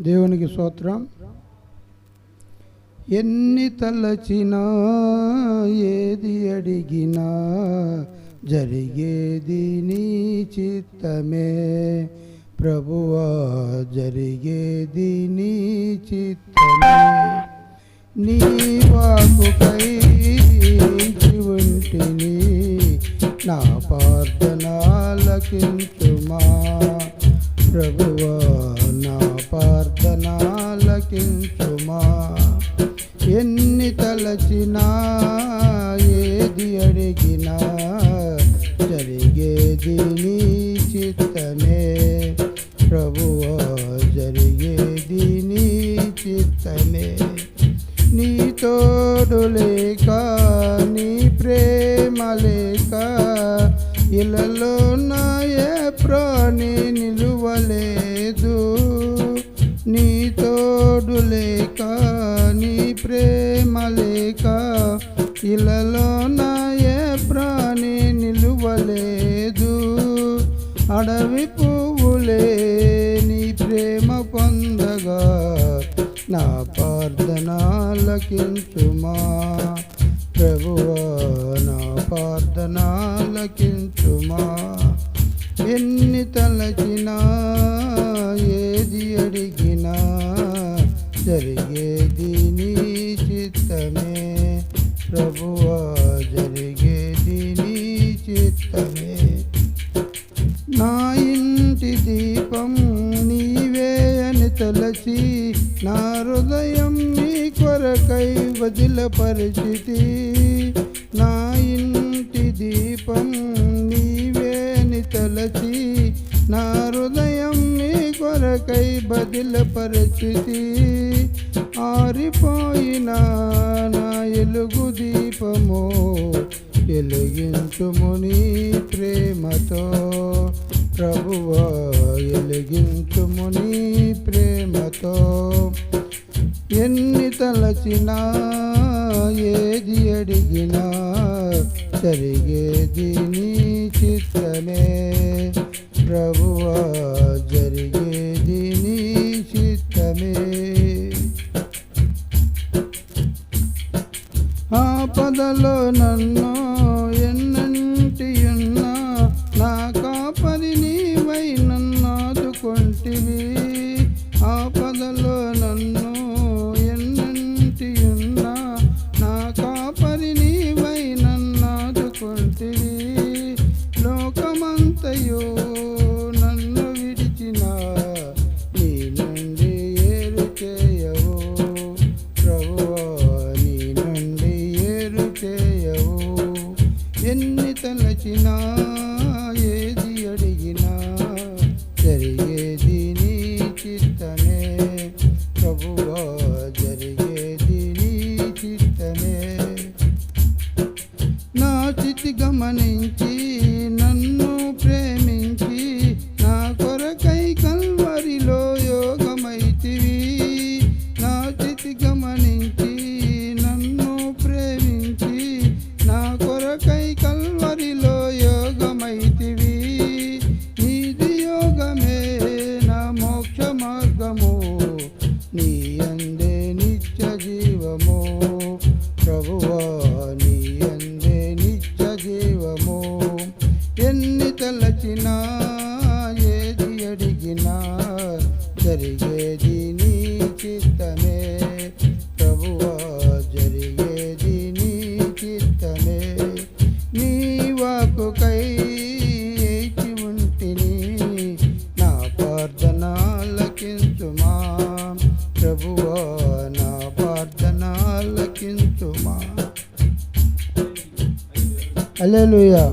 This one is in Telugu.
దేవునికి స్తోత్రం. ఎన్ని తలచినా ఏది అడిగినా జరిగేది నీ చిత్తమే. ప్రభువా జరిగేది నీ చిత్తమే. నీ వాకుపై ఉంటిని నా ప్రార్థనాలకించుమా. ప్రభువా నా ఎన్ని తలచినా ఏది అడిగినా జరిగేది నీ చిత్తమే. ప్రభువా జరిగేది నీ చిత్తమే. నీ తోడు లేక నీ ప్రేమ లేక ఇలలో నాయే ఇలలో నా ఏ ప్రాణి నిలువలేదు. అడవి పువ్వులే నీ ప్రేమ పొందగా. నా ప్రార్థనాలకించుమా ప్రభువా నా ప్రార్థనాలకించుమా ఎన్ని తలచినా ఏది అడిగినా జరిగేది ప్రభువా జరిగేది నీ చిత్తమే. నా ఇంటి దీపం నీవే అని తలచి నా హృదయం నీ కొరకై వదిల వదిలపరిచితి నా ఇంటి దీపం నీవే అని తలచి నా హృదయం నీ కొరకై బదిల బదిలపరిచితి ఆరిపోయిన నా ఎలుగు దీపము ఎలిగించుముని ప్రేమతో. ప్రభువా ఎలిగించుముని ప్రేమతో. ఎన్ని తలచినా ఏది అడిగినా జరిగేది నీ చిత్తమే. ప్రభువా lo na na జరిగేది నీ చిత్తమే. ప్రభువా జరిగేది నీ చిత్తమే. నీ వాకుకై ఏచి ఉంటిని నా. ప్రార్థనాలకించుమా ప్రభువా నా ప్రార్థనాలకించుమా అల్లెలుయా